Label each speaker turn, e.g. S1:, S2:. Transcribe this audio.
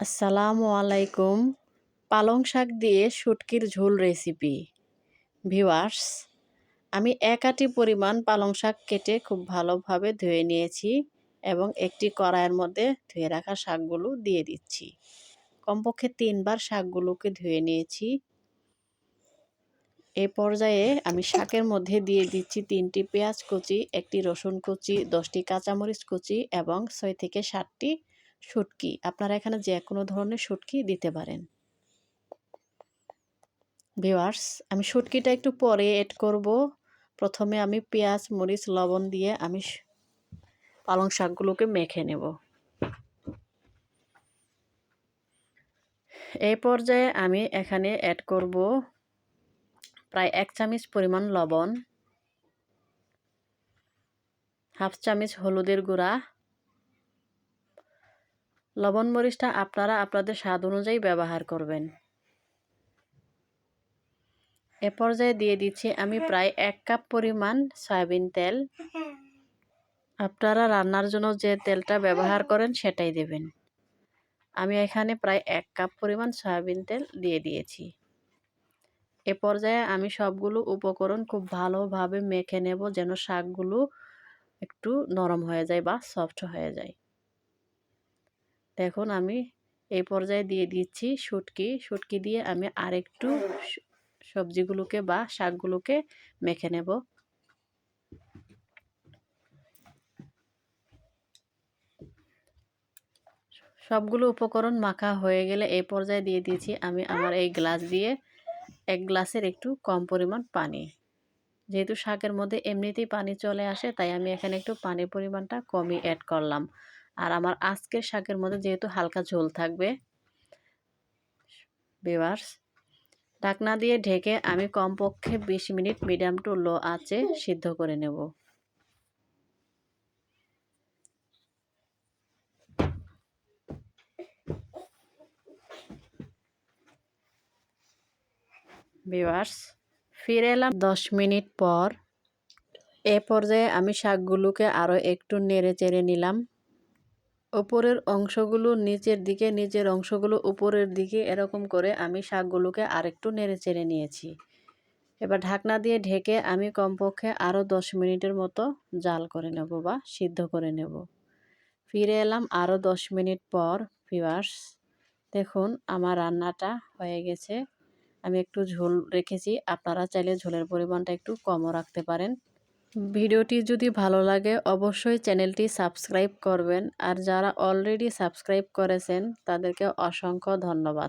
S1: আসসালামু আলাইকুম। পালং শাক দিয়ে শুটকির ঝোল রেসিপি ভিওয়ার্স আমি এক আটি পরিমাণ পালং শাক কেটে খুব ভালোভাবে ধুয়ে নিয়েছি এবং একটি কড়াইয়ের মধ্যে ধুয়ে রাখা শাকগুলো দিয়ে দিচ্ছি। কমপক্ষে তিনবার শাকগুলোকে ধুয়ে নিয়েছি। এ পর্যায়ে আমি শাকের মধ্যে দিয়ে দিচ্ছি তিনটি পেঁয়াজ কুচি, একটি রসুন কুচি, দশটি কাঁচামরিচ কুচি এবং ছয় থেকে সাতটি শুটকি। আপনারা এখানে যে কোনো ধরনের শুটকি দিতে পারেন। ভিওয়ার্স আমি শুটকিটা একটু পরে এড করব। প্রথমে আমি পেঁয়াজ, মরিচ, লবণ দিয়ে আমি পালং শাকগুলোকে মেখে নেব। এই পর্যায়ে আমি এখানে অ্যাড করব প্রায় এক চামচ পরিমাণ লবণ, হাফ চামচ হলুদের গুঁড়া লবণ মরিচটা আপনারা আপনাদের স্বাদ অনুযায়ী ব্যবহার করবেন। এ পর্যায়ে দিয়ে দিচ্ছি আমি প্রায় এক কাপ পরিমাণ সয়াবিন তেল। আপনারা রান্নার জন্য যে তেলটা ব্যবহার করেন সেটাই দেবেন। আমি এখানে প্রায় এক কাপ পরিমাণ সয়াবিন তেল দিয়ে দিয়েছি। এ পর্যায়ে আমি সবগুলো উপকরণ খুব ভালোভাবে মেখে নেব যেন শাকগুলো একটু নরম হয়ে যায় বা সফট হয়ে যায়। দেখুন আমি এই পর্যায়ে দিয়ে দিচ্ছি শুটকি। শুটকি দিয়ে আমি আরেকটু সবজিগুলোকে বা শাকগুলোকে মেখে নেব। সবগুলো উপকরণ মাখা হয়ে গেলে এই পর্যায়ে দিয়ে দিয়েছি আমি আমার এই গ্লাস দিয়ে। এক গ্লাসের একটু কম পরিমাণ পানি। যেহেতু শাকের মধ্যে এমনিতেই পানি চলে আসে, তাই আমি এখানে একটু পানির পরিমাণটা কমই অ্যাড করলাম। আর আমার আজকের শাকের মধ্যে যেহেতু হালকা ঝোল থাকবে বেওয়ার্স ঢাকনা দিয়ে ঢেকে আমি কমপক্ষে বিশ মিনিট মিডিয়াম টু লো আঁচে সিদ্ধ করে নেব। বিওয়ার্স ফিরে এলাম দশ মিনিট পর। এ পর্যায়ে আমি শাকগুলোকে আরও একটু নেড়ে চেড়ে নিলাম। উপরের অংশগুলো নিচের দিকে, নিচের অংশগুলো উপরের দিকে এরকম করে আমি শাকগুলোকে আরেকটু নেড়ে চেড়ে নিয়েছি। এবার ঢাকনা দিয়ে ঢেকে আমি কমপক্ষে আরও দশ মিনিটের মতো জাল করে নেব বা সিদ্ধ করে নেব। ফিরে এলাম আরও দশ মিনিট পর ফিওয়ার্স দেখুন আমার রান্নাটা হয়ে গেছে। আমি একটু ঝোল রেখেছি, আপনারা চাইলে ঝোলের পরিমাণটা একটু কমও রাখতে পারেন। ভিডিওটি যদি ভালো লাগে, অবশ্যই চ্যানেলটি সাবস্ক্রাইব করবেন। আর যারা অলরেডি সাবস্ক্রাইব করেছেন, তাদেরকে অসংখ্য ধন্যবাদ।